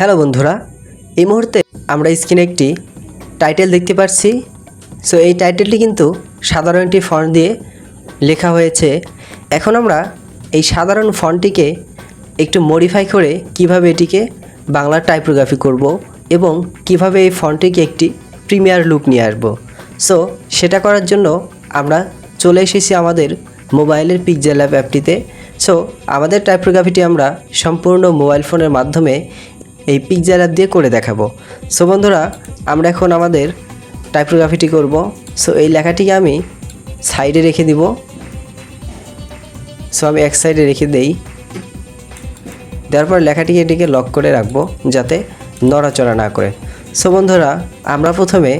Hello বন্ধুরা, এই মুহূর্তে আমরা স্ক্রিনে একটি টাইটেল দেখতে পাচ্ছি। সো এই টাইটেলটি কিন্তু সাধারণ একটি ফন্ট দিয়ে লেখা হয়েছে। এখন আমরা এই সাধারণ ফন্টটিকে একটু মডিফাই করে কীভাবে এটিকে বাংলা টাইপোগ্রাফি করব এবং কীভাবে এই ফন্টটিকে একটি প্রিমিয়ার লুক নিয়ে আসব। সো সেটা করার জন্য আমরা চলে এসেছি আমাদের মোবাইলের পিকজেল ল্যাব অ্যাপটিতে সো আমাদের টাইপোগ্রাফিটি আমরা সম্পূর্ণ মোবাইল ফোনের মাধ্যমে এই অ্যাপ দিয়ে করে দেখাবো। সো বন্ধুরা, আমরা এখন আমাদের টাইপোগ্রাফিটি করব। সো এই লেখাটিকে আমি সাইডে রেখে দিব। সো আমি এক সাইডে রেখে দেই। দেওয়ার পর লেখাটিকে এটিকে লক করে রাখব, যাতে নড়াচড়া না করে। সো বন্ধুরা, আমরা প্রথমে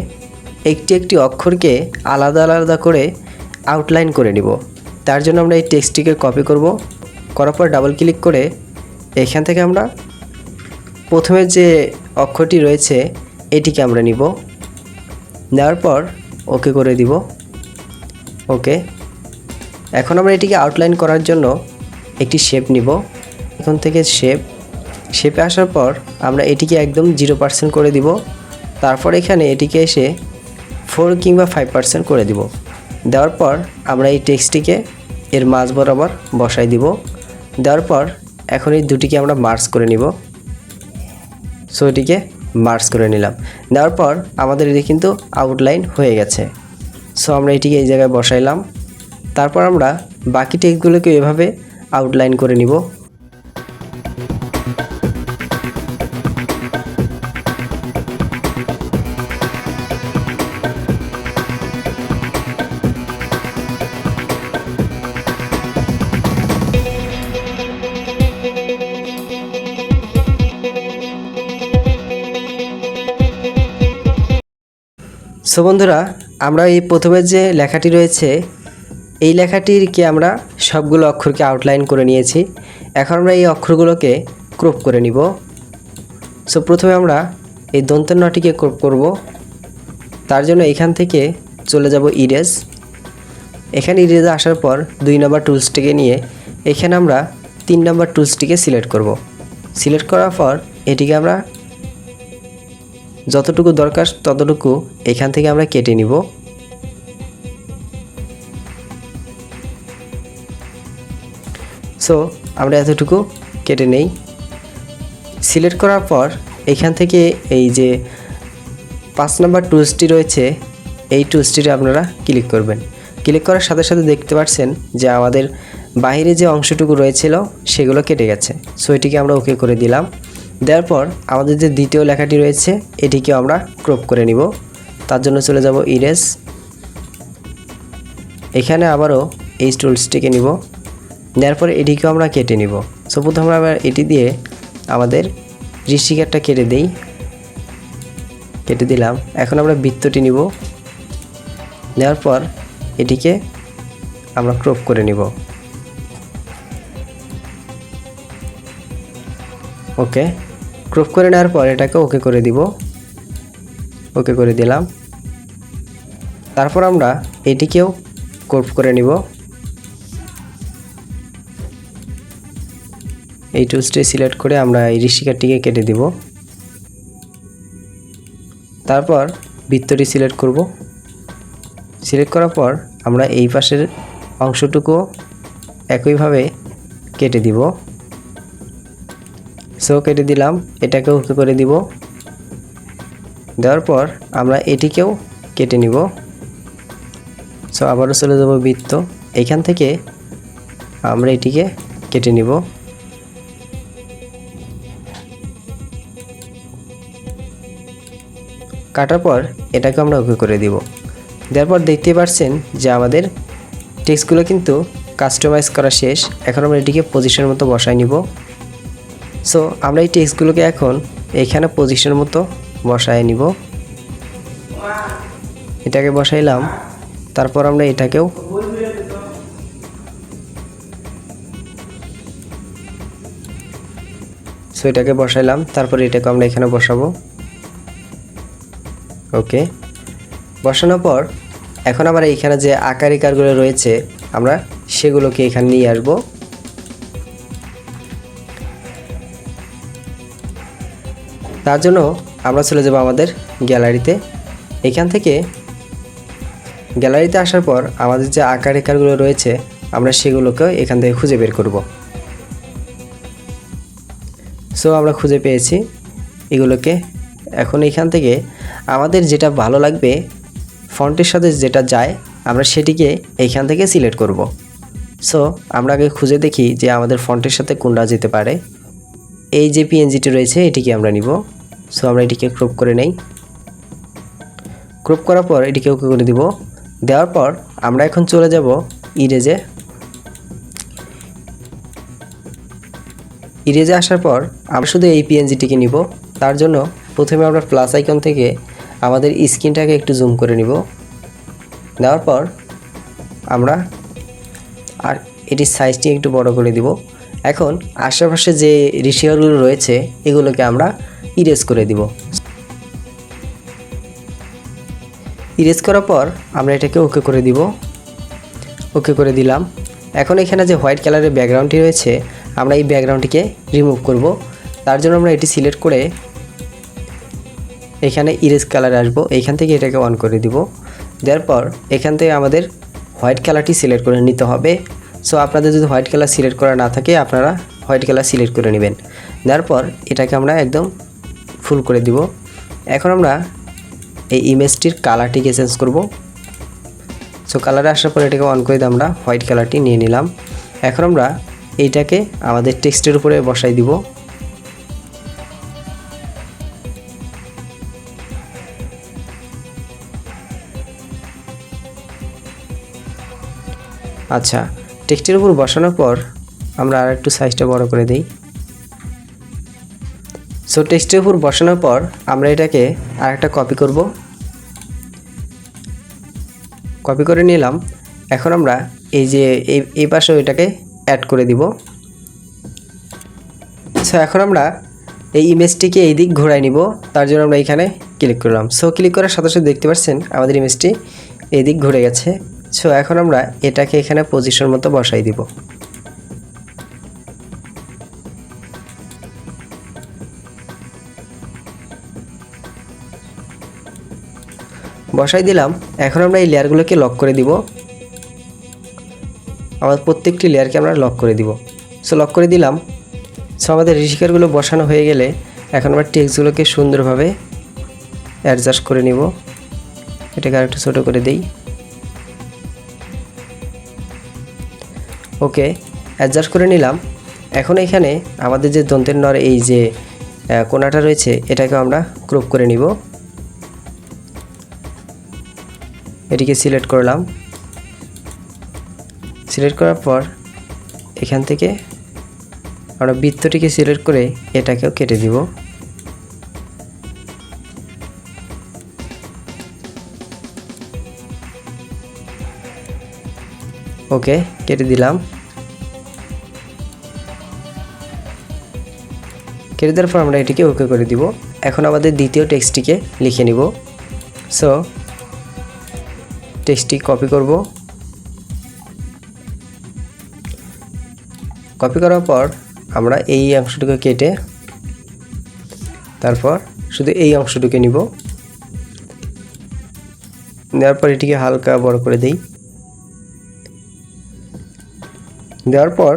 একটি একটি অক্ষরকে আলাদা আলাদা করে আউটলাইন করে নিব। তার জন্য আমরা এই টেক্সটটিকে কপি করব। করার পর ডাবল ক্লিক করে এখান থেকে আমরা প্রথমে যে অক্ষরটি রয়েছে, এটিকে আমরা নিব। নেওয়ার পর ওকে করে দিব। ওকে এখন আমরা এটিকে আউটলাইন করার জন্য একটি শেপ নিব। এখন থেকে শেপ শেপে আসার পর আমরা এটিকে একদম জিরো পার্সেন্ট করে দিব। তারপর এখানে এটিকে এসে ফোর কিংবা ফাইভ পার্সেন্ট করে দিব। দেওয়ার পর আমরা এই টেক্সটটিকে এর মাঝ বরাবর বসাই দিব। দেওয়ার পর এখন এই দুটিকে আমরা মার্চ করে নিব। সো এটিকে মার্চ করে নিলাম। দেওয়ার পর আমাদের এটি কিন্তু আউটলাইন হয়ে গেছে। সো আমরা এটিকে এই জায়গায় বসাইলাম। তারপর আমরা বাকি টেক্সটগুলোকে এভাবে আউটলাইন করে নিব। সো বন্ধুরা, আমরা এই প্রথমে যে লেখাটি রয়েছে, এই লেখাটিরকে আমরা সবগুলো অক্ষরকে আউটলাইন করে নিয়েছি। এখন আমরা এই অক্ষরগুলোকে ক্রপ করে নিব। সো প্রথমে আমরা এই দন্তন্যটিকে ক্রপ করব। তার জন্য এখান থেকে চলে যাব ইরেজ এখানে ইরেজে আসার পর দুই নম্বর টুলসটিকে নিয়ে এখানে আমরা তিন নম্বর টুলসটিকে সিলেক্ট করব। সিলেক্ট করার পর এটিকে আমরা যতটুকু দরকার ততটুকু এখান থেকে আমরা কেটে নিব। সো আমরা এতটুকু কেটে নেই। সিলেক্ট করার পর এখান থেকে এই যে পাঁচ নাম্বার টুলসটি রয়েছে, এই টুলসটিতে আপনারা ক্লিক করবেন। ক্লিক করার সাথে সাথে দেখতে পাচ্ছেন যে আমাদের বাইরে যে অংশটুকু রয়েছিল সেগুলো কেটে গেছে। সো এটিকে আমরা ওকে করে দিলাম। দেওয়ার পর আমাদের যে দ্বিতীয় লেখাটি রয়েছে, এটিকে আমরা ক্রপ করে নিব। তার জন্য চলে যাব ইরেজ এখানে আবারও এই টুলসটিকে নিব। নেওয়ার পর এটিকেও আমরা কেটে নিব। সো প্রথমে আমরা এটি দিয়ে আমাদের ঋষিকারটা কেটে দেই। কেটে দিলাম। এখন আমরা বৃত্তটি নিব। নেওয়ার পর এটিকে আমরা ক্রপ করে নিব। ওকে। ক্রপ করে নেওয়ার পর এটাকে ওকে করে দিব। ওকে করে দিলাম। তারপর আমরা এটিকেও ক্রপ করে নিব। এই টুলসটি সিলেক্ট করে আমরা এই ঋষিকারটিকে কেটে দিব। তারপর বৃত্তটি সিলেক্ট করব। সিলেক্ট করার পর আমরা এই পাশের অংশটুকু একইভাবে কেটে দিব। সো কেটে দিলাম। এটাকেও ওকে করে দিব। দেওয়ার পর আমরা এটিকেও কেটে নিব। সো আবারও চলে যাব বৃত্ত। এখান থেকে আমরা এটিকে কেটে নিব। কাটার পর এটাকে আমরা ওকে করে দিব। দেওয়ার পর দেখতে পাচ্ছেন যে আমাদের টেক্সটগুলো কিন্তু কাস্টমাইজ করা শেষ। এখন আমরা এটিকে পজিশন মতো বসাই নিব। সো আমরা এই টেক্সটগুলোকে এখন এখানে পজিশন মতো বসায় নিব। এটাকে বসাইলাম। তারপর আমরা এটাকেও সো এটাকে বসাইলাম। তারপর এটাকে আমরা এখানে বসাবো। ওকে বসানোর পর এখন আবার এখানে যে আকার ইকারগুলো রয়েছে, আমরা সেগুলোকে এখানে নিয়ে আসব। তার জন্য আমরা চলে যাব আমাদের গ্যালারিতে। এখান থেকে গ্যালারিতে আসার পর আমাদের যে আকার রেখারগুলো রয়েছে, আমরা সেগুলোকে এখান থেকে খুঁজে বের করব। সো আমরা খুঁজে পেয়েছি এগুলোকে। এখন এখান থেকে আমাদের যেটা ভালো লাগবে, ফন্টের সাথে যেটা যায়, আমরা সেটিকে এইখান থেকে সিলেক্ট করব। সো আমরা আগে খুঁজে দেখি যে আমাদের ফন্টের সাথে কোনটা যেতে পারে। এই যে পিএনজিটি রয়েছে, এটিকে আমরা নিব। সো আমরা এটিকে ক্রপ করে নেই। ক্রপ করার পর এটিকে ওকে করে দিব। দেওয়ার পর আমরা এখন চলে যাব ইরেজে ইরেজে আসার পর আমরা শুধু এই পিএনজিটিকে নিব। তার জন্য প্রথমে আমরা প্লাস আইকন থেকে আমাদের স্ক্রিনটাকে একটু জুম করে নিব। দেওয়ার পর আমরা আর এটির সাইজটি একটু বড় করে দিব। এখন আশেপাশে যে রিসিভারগুলো রয়েছে, এগুলোকে আমরা ইরেজ করে দিব। ইরেজ করার পর আমরা এটাকে ওকে করে দিব। ওকে করে দিলাম। এখন এখানে যে হোয়াইট কালারের ব্যাকগ্রাউন্ডটি রয়েছে, আমরা এই ব্যাকগ্রাউন্ডটিকে রিমুভ করব। তার জন্য আমরা এটি সিলেক্ট করে এখানে ইরেজ কালার আসব। এইখান থেকে এটাকে অন করে দিব। দেওয়ার পর এখান থেকে আমাদের হোয়াইট কালারটি সিলেক্ট করে নিতে হবে। সো আপনাদের যদি হোয়াইট কালার সিলেক্ট করা না থাকে, আপনারা হোয়াইট কালার সিলেক্ট করে নেবেন। দেওয়ার পর এটাকে আমরা একদম ফুল করে দিব। এখন আমরা এই ইমেজটির কালারটিকে চেঞ্জ করব। সো কালারে আসার পর এটাকে অন করে দিয়ে আমরা হোয়াইট কালারটি নিয়ে নিলাম। এখন আমরা এইটাকে আমাদের টেক্সটের উপরে বসাই দিব। আচ্ছা টেক্সটের উপর বসানোর পর আমরা আর একটু সাইজটা বড় করে দিই। সো টেক্সটের উপর বসানোর পর আমরা এটাকে আর একটা কপি করব। কপি করে নিলাম। এখন আমরা এই যে এই এই পাশে এটাকে অ্যাড করে দিব। সো এখন আমরা এই ইমেজটিকে এই দিক ঘোরাই নিব। তার জন্য আমরা এখানে ক্লিক করলাম। সো ক্লিক করার সাথে সাথে দেখতে পাচ্ছেন আমাদের ইমেজটি এই দিক ঘুরে গেছে। সো এখন আমরা এটাকে এখানে পজিশন মতো বসাই দিব। বসাই দিলাম। এখন আমরা এই লেয়ারগুলোকে লক করে দিব। আমাদের প্রত্যেকটি লেয়ারকে আমরা লক করে দিব। সো লক করে দিলাম। সো আমাদের রিসিকারগুলো বসানো হয়ে গেলে এখন আমরা টেক্সটগুলোকে সুন্দরভাবে অ্যাডজাস্ট করে নিব। এটাকে আরেকটু ছোটো করে দিই। ওকে অ্যাডজাস্ট করে নিলাম। এখন এখানে আমাদের যে দন্তের নর এই যে কোনাটা রয়েছে এটাকে আমরা ক্রপ করে নিব। এটিকে সিলেক্ট করলাম। সিলেক্ট করার পর এখান থেকে আমরা বৃত্তটিকে সিলেক্ট করে এটাকেও কেটে দিব। ওকে কেটে দিলাম। কেটে দেওয়ার পর আমরা এটিকে ওকে করে দিব। এখন আমাদের দ্বিতীয় টেক্সটটিকে লিখে নিব। সো টেক্সটটি কপি করব। কপি করার পর আমরা এই অংশটুকু কেটে তারপর শুধু এই অংশটুকু নিব। নেওয়ার পর এটিকে হালকা বড় করে দেই। দেওয়ার পর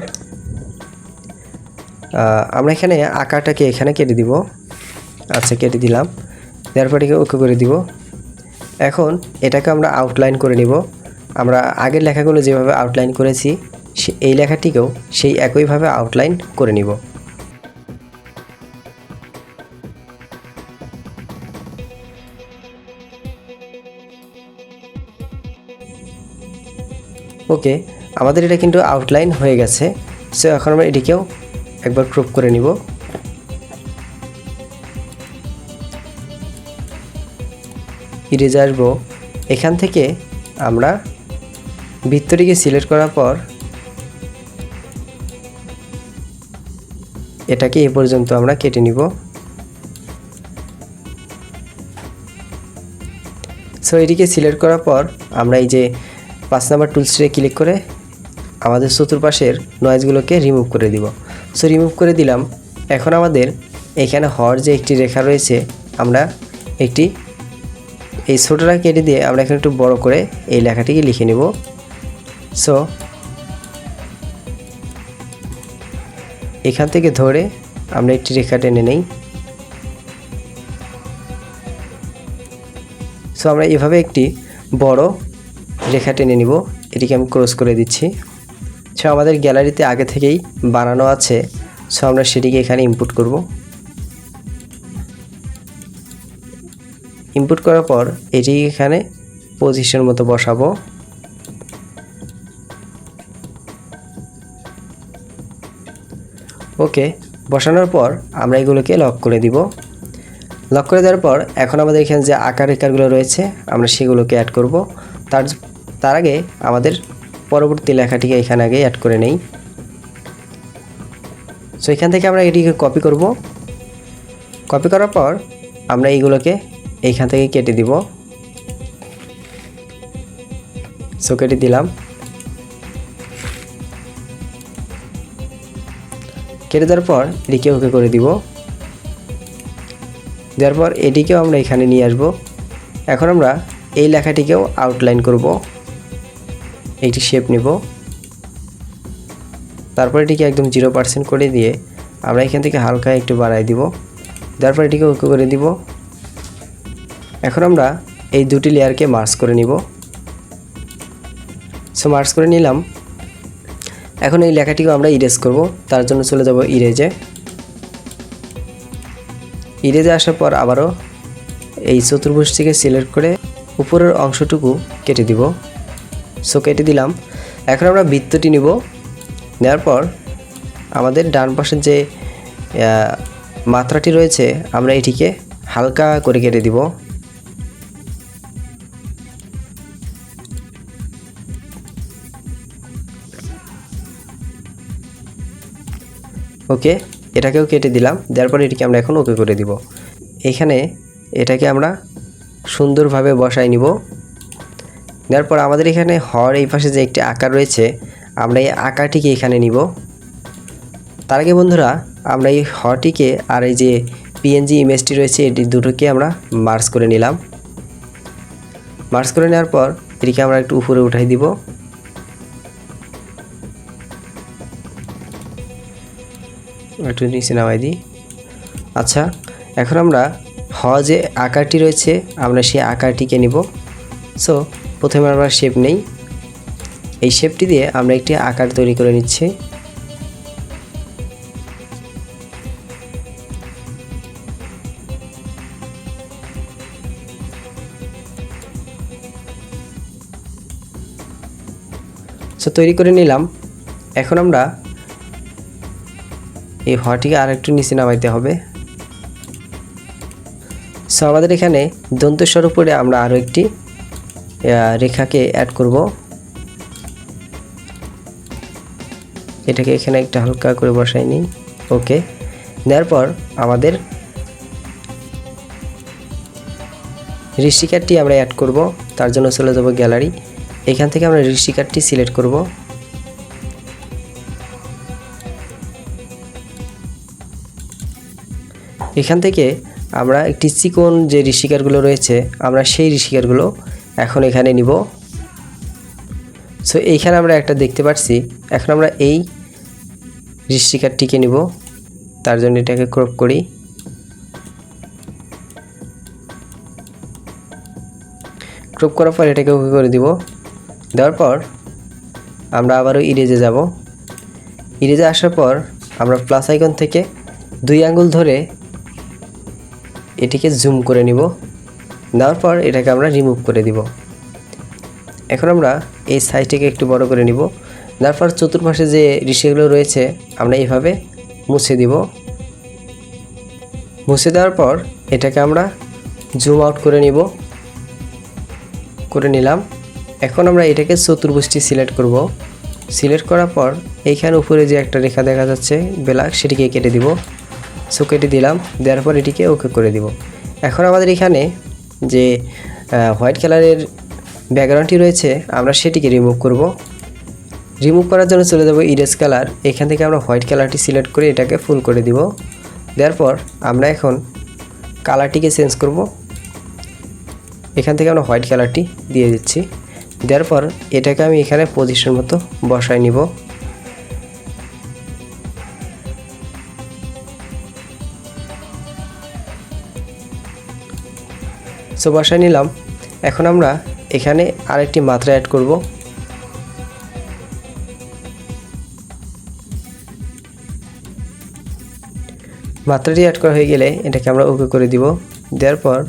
আমরা এখানে আকারটাকে এখানে কেটে দিব। আচ্ছা কেটে দিলাম। দেওয়ার পর এটাকে ওকে করে দিব। এখন এটাকে আমরা আউটলাইন করে নিব। আমরা আগের লেখাগুলো যেভাবে আউটলাইন করেছি এই লেখাটিকেও সেই একইভাবে আউটলাইন করে নিব। ওকে আমাদের এটা কিন্তু আউটলাইন হয়ে গেছে। সো এখন আমরা এটিকেও একবার ক্রপ করে নিব। ইরেজ আসব এখান থেকে আমরা বৃত্তটিকে সিলেক্ট করার পর এটাকে এ পর্যন্ত আমরা কেটে নিব। সো এটিকে সিলেক্ট করার পর আমরা এই যে পাঁচ নাম্বার টুলসে ক্লিক করে আমাদের চতুর্পাশের নয়েজগুলোকে রিমুভ করে দিব। সো রিমুভ করে দিলাম। এখন আমাদের এখানে হর যে একটি রেখা রয়েছে, আমরা একটি এই ছোটোটা কেটে দিয়ে আমরা এখানে একটু বড় করে এই লেখাটিকে লিখে নেব। সো এখান থেকে ধরে আমরা একটি রেখা টেনে নেই। সো আমরা এভাবে একটি বড় রেখা টেনে নিব। এটিকে আমি ক্রস করে দিচ্ছি। সো আমাদের গ্যালারিতে আগে থেকেই বানানো আছে। সো আমরা সেটিকে এখানে ইনপুট করব। ইনপুট করার পর এটি এখানে পজিশন মতো বসাবো। ওকে বসানোর পর আমরা এগুলোকে লক করে দিব। লক করে দেওয়ার পর এখন আমাদের এখানে যে আকার রেখাগুলো রয়েছে, আমরা সেগুলোকে অ্যাড করব। তার তার আগে আমাদের পরবর্তী লেখাটিকে এখানে আগে অ্যাড করে নেই। সো এখান থেকে আমরা এটিকে কপি করব। কপি করার পর আমরা এইগুলোকে এইখান থেকে কেটে দিব। সো কেটে দিলাম। কেটে দেওয়ার পর এটিকে ওকে করে দিব। দেওয়ার পর এটিকেও আমরা এখানে নিয়ে আসব। এখন আমরা এই লেখাটিকেও আউটলাইন করব। একটি শেপ নেব। তারপর এটিকে একদম জিরো পার্সেন্ট করে দিয়ে আমরা এখান থেকে হালকা একটু বাড়াই দিব। দেওয়ার পর এটিকে ওকে করে দিব। এখন আমরা এই দুটি লেয়ারকে মার্চ করে নিব। সো মার্চ করে নিলাম। এখন এই লেখাটিকে আমরা ইরেজ করব। তার জন্য চলে যাব ইরেজে ইরেজে আসার পর আবারও এই চতুর্ভুজটিকে সিলেক্ট করে উপরের অংশটুকু কেটে দিব। সো কেটে দিলাম। এখন আমরা বৃত্তটি নিব। নেওয়ার পর আমাদের ডান পাশের যে মাত্রাটি রয়েছে, আমরা এটিকে হালকা করে কেটে দিব। ওকে এটাকেও কেটে দিলাম। দেওয়ার পরে এটিকে আমরা এখন ওকে করে দিব। এখানে এটাকে আমরা সুন্দরভাবে বসাই নিব। দেওয়ার পর আমাদের এখানে হর এই পাশে যে একটি আকার রয়েছে, আমরা এই আকারটিকে এখানে নিব। তার আগে বন্ধুরা, আমরা এই হটিকে আর এই যে পিএনজি ইমেজটি রয়েছে, এটি দুটোকে আমরা মার্চ করে নিলাম। মার্চ করে নেওয়ার পর, এটিকে আমরা একটু উপরে উঠাই দিব। একটু নিচে নামাই দিই। আচ্ছা এখন আমরা হ যে আকারটি রয়েছে, আমরা সেই আকারটিকে নিব। সো প্রথমে আমরা শেপ নেই। এই শেপটি দিয়ে আমরা একটি আকার তৈরি করে নিচ্ছি। সো তৈরি করে নিলাম। এখন আমরা এই হটিকে আর একটু নিচে নামাইতে হবে। সো আমাদের এখানে দন্তস্বর উপরে আমরা আরও একটি রেখাকে অ্যাড করব। এটাকে এখানে একটা হালকা করে বসাই নিই। ওকে দেওয়ার পর আমাদের ঋষিকারটি আমরা অ্যাড করব, তার জন্য চলে যাব গ্যালারি এখান থেকে আমরা ঋষিকারটি সিলেক্ট করব। এখান থেকে আমরা একটি চিকন যে ঋষিকারগুলো রয়েছে, আমরা সেই ঋষিকারগুলো এখন এখানে নিব। সো এইখানে আমরা একটা দেখতে পাচ্ছি। এখন আমরা এই ঋষিকারটিকে নিব। তার জন্য এটাকে ক্রপ করি। ক্রপ করার পর এটাকে ওকে করে দিব। দেওয়ার পর আমরা আবারও ইরেজে যাব। ইরেজে আসার পর আমরা প্লাস আইকন থেকে দুই আঙ্গুল ধরে এটিকে জুম করে নিব। নেওয়ার পর এটাকে আমরা রিমুভ করে দিব। এখন আমরা এই সাইজটিকে একটু বড় করে নিব। দেওয়ার পর চতুর্পাশে যে ঋষিগুলো রয়েছে, আমরা এইভাবে মুছে দিব। মুছে দেওয়ার পর এটাকে আমরা জুম আউট করে নিব। করে নিলাম। এখন আমরা এটাকে চতুর্ভুজটি সিলেক্ট করব। সিলেক্ট করার পর এইখানে উপরে যে একটা রেখা দেখা যাচ্ছে, বেলাক, সেটিকে কেটে দিব। সো কেটে দিলাম। দেওয়ার পর এটিকে ওকে করে দিব। এখন আমাদের এখানে যে হোয়াইট কালারের ব্যাকগ্রাউন্ডটি রয়েছে, আমরা সেটিকে রিমুভ করব। রিমুভ করার জন্য চলে যাব ইরেজ কালার। এখান থেকে আমরা হোয়াইট কালারটি সিলেক্ট করে এটাকে ফুল করে দিব। দেওয়ার পর আমরা এখন কালারটিকে চেঞ্জ করব। এখান থেকে আমরা হোয়াইট কালারটি দিয়ে দিচ্ছি। দেওয়ার পর এটাকে আমি এখানে পজিশন মতো বসায় নিব। সো বসায় নিলাম। এখন আমরা এখানে আরেকটি মাত্রা অ্যাড করব। মাত্রাটি অ্যাড করা হয়ে গেলে এটাকে আমরা ওকে করে দিব। দেওয়ার পর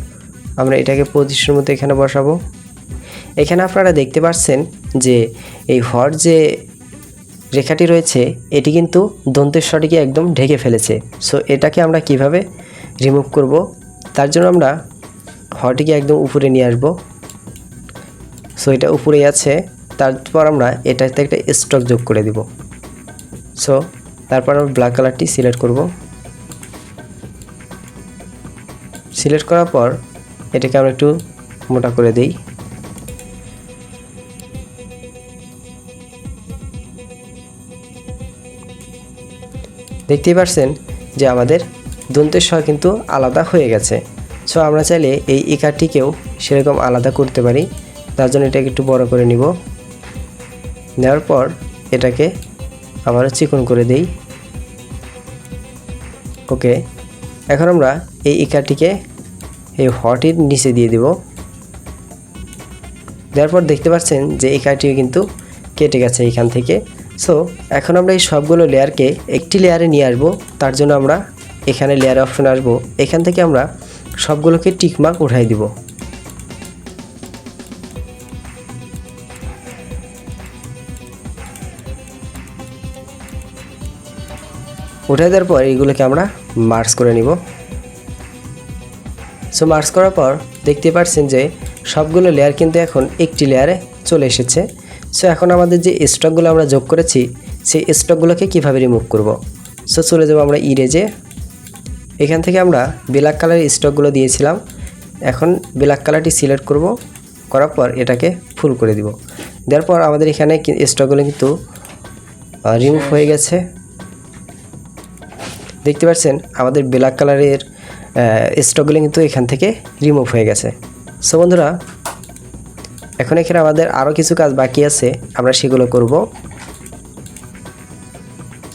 আমরা এটাকে পজিশন মতো এখানে বসাবো। এখানে আপনারা দেখতে পাচ্ছেন যে এই হর যে রেখাটি রয়েছে, এটি কিন্তু দন্তেশ্বরটিকে একদম ঢেকে ফেলেছে। সো এটাকে আমরা কীভাবে রিমুভ করব, তার জন্য আমরা হরটিকে একদম উপরে নিয়ে আসব। সো এটা উপরে আছে। তারপর আমরা এটাতে একটা স্টক যোগ করে দিব। সো তারপর আমরা ব্ল্যাক কালারটি সিলেক্ট করব। সিলেক্ট করার পর এটাকে আমরা একটু মোটা করে দিই। দেখতেই পারছেন যে আমাদের দন্তের স্বর কিন্তু আলাদা হয়ে গেছে। সো আমরা চাইলে এই ইকারটিকেও সেরকম আলাদা করতে পারি। তার জন্য এটাকে একটু বড় করে নিব। নেওয়ার পর এটাকে আবারও চিকন করে দেই। ওকে, এখন আমরা এই ইকারটিকে এই হটির নিচে দিয়ে দিব। দেওয়ার পর দেখতে পাচ্ছেন যে ইকারটিও কিন্তু কেটে গেছে এখান থেকে। সো এখন আমরা এই সবগুলো লেয়ারকে একটি লেয়ারে নিয়ে আসব। তার জন্য আমরা এখানে লেয়ার অপশন আসব। এখান থেকে আমরা সবগুলোকে টিকমার্ক উঠাই দিব। উঠাই দেওয়ার পর এইগুলোকে আমরা মার্চ করে নিব। সো মার্চ করার পর দেখতে পাচ্ছেন যে সবগুলো লেয়ার কিন্তু এখন একটি লেয়ারে চলে এসেছে। সো এখন আমাদের যে স্টকগুলো আমরা যোগ করেছি, সেই স্টকগুলোকে কীভাবে রিমুভ করব? সো চলে যাব আমরা ইরেজে এখান থেকে আমরা ব্ল্যাক কালারের স্টকগুলো দিয়েছিলাম। এখন ব্ল্যাক কালারটি সিলেক্ট করব, করার পর এটাকে ফুল করে দিব। দেওয়ার পর আমাদের এখানে স্টকগুলো কিন্তু রিমুভ হয়ে গেছে। দেখতে পাচ্ছেন, আমাদের ব্ল্যাক কালারের স্টকগুলো কিন্তু এখান থেকে রিমুভ হয়ে গেছে। সো বন্ধুরা, এখন এখানে আমাদের আরও কিছু কাজ বাকি আছে, আমরা সেগুলো করব।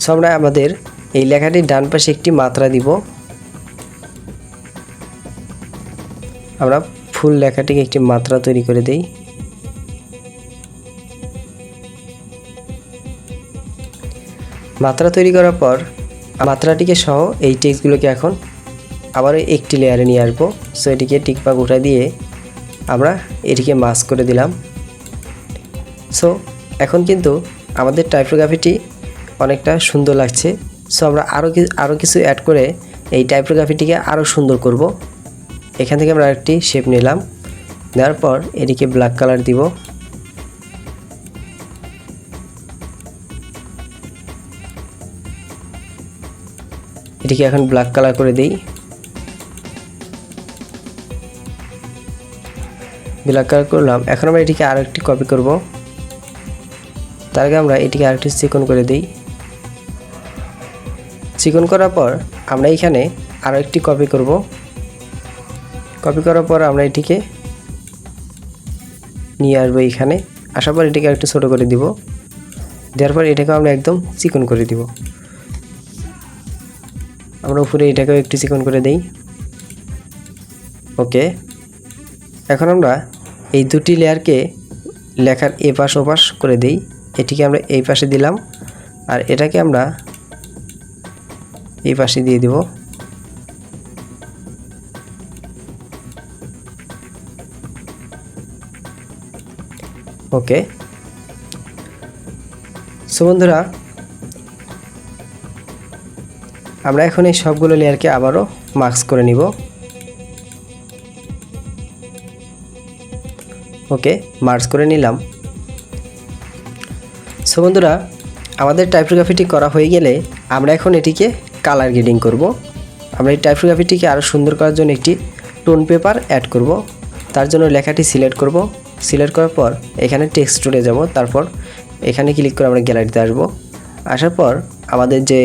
সো আমরা আমাদের এই লেখাটির ডান পাশে একটি মাত্রা দিব। আমরা ফুল লেখাটিকে একটি মাত্রা তৈরি করে দেই। মাত্রা তৈরি করার পর মাত্রাটিকে সহ এই টেক্সটগুলোকে এখন আবারও একটি লেয়ারে নিয়ে আসব। সো এটিকে টিকপাক উঠা দিয়ে আমরা এটিকে মাস্ক করে দিলাম। সো এখন কিন্তু আমাদের টাইপোগ্রাফিটি অনেকটা সুন্দর লাগছে। সো আমরা আরও আরও কিছু অ্যাড করে এই টাইপোগ্রাফিটিকে আরও সুন্দর করব। এখান থেকে আমরা একটি শেপ নিলাম। নেওয়ার পর এটিকে ব্ল্যাক কালার দিব। এটিকে এখন ব্ল্যাক কালার করে দিই। ব্ল্যাক কালার করলাম। এখন আমরা এটিকে আরও একটি কপি করব। তার আগে আমরা এটিকে আরেকটি চিকন করে দিই। চিকন করার পর আমরা এখানে আরও একটি কপি করব। কপি করার পর আমরা এটিকে নিয়ে আসব এখানে। আসার পর এটিকে একটু ছোটো করে দিব। দেওয়ার পর এটাকে আমরা একদম চিকন করে দিব। আমরা উপরে এটাকেও একটু চিকন করে দেই। ওকে। এখন আমরা এই দুটি লেয়ারকে লেখার এ পাশ ও পাশ করে দিই। এটিকে আমরা এই পাশে দিলাম। আর এটাকে আমরা এই পাশে দিয়ে দিব। ওকে। সো বন্ধুরা, আমরা এখন এই সবগুলো লেয়ারকে আবারও মার্কস করে নিব। ওকে মার্কস করে নিলাম। সো বন্ধুরা, আমাদের টাইপোগ্রাফিটি করা হয়ে গেলে আমরা এখন এটিকে কালার গ্রেডিং করব। আমরা এই টাইপোগ্রাফিটিকে আরও সুন্দর করার জন্য একটি টোন পেপার অ্যাড করব। তার জন্য লেখাটি সিলেক্ট করব। সিলেক্ট করার পর এখানে টেক্সট স্টোরে যাব। তারপর এখানে ক্লিক করে আমরা গ্যালারিতে আসব। আসার পর আমাদের যে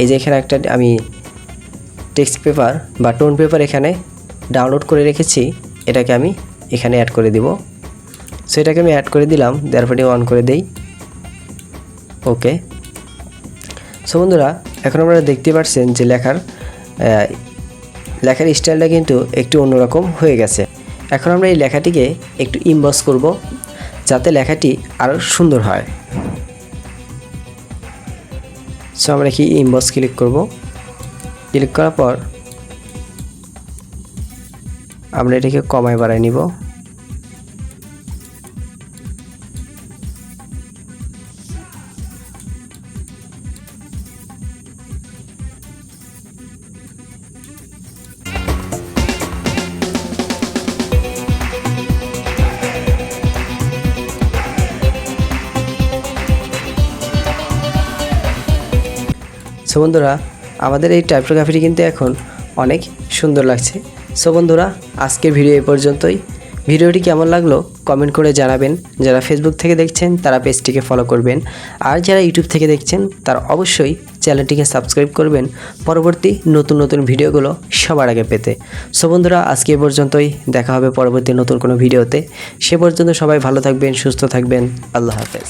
এই যে এখানে একটা আমি টেক্সট পেপার বা টোন পেপার এখানে ডাউনলোড করে রেখেছি, এটাকে আমি এখানে অ্যাড করে দিব। সো এটাকে আমি অ্যাড করে দিলাম, দেওয়ার পরে অন করে দেই। ওকে সো বন্ধুরা, এখন আপনারা দেখতে পাচ্ছেন যে লেখার লেখার স্টাইলটা কিন্তু একটু অন্যরকম হয়ে গেছে। এখন আমরা এই লেখাটিকে একটু ইমবস করব, যাতে লেখাটি আরও সুন্দর হয়। সো আমরা কি ইমবস ক্লিক করব? ক্লিক করার পর আমরা এটাকে কমায় বাড়ায় নিব। সো বন্ধুরা, আমাদের এই টাইপোগ্রাফিটি কিন্তু এখন অনেক সুন্দর লাগছে। সো বন্ধুরা, আজকের ভিডিও এ পর্যন্তই। ভিডিওটি কেমন লাগল কমেন্ট করে জানাবেন। যারা ফেসবুক থেকে দেখছেন, তারা পেজটিকে ফলো করবেন। আর যারা ইউটিউব থেকে দেখছেন, তারা অবশ্যই চ্যানেলটিকে সাবস্ক্রাইব করবেন পরবর্তী নতুন নতুন ভিডিওগুলো সবার আগে পেতে। সো বন্ধুরা, আজকে এ পর্যন্তই। দেখা হবে পরবর্তী নতুন কোনো ভিডিওতে। সে পর্যন্ত সবাই ভালো থাকবেন, সুস্থ থাকবেন। আল্লাহ হাফেজ।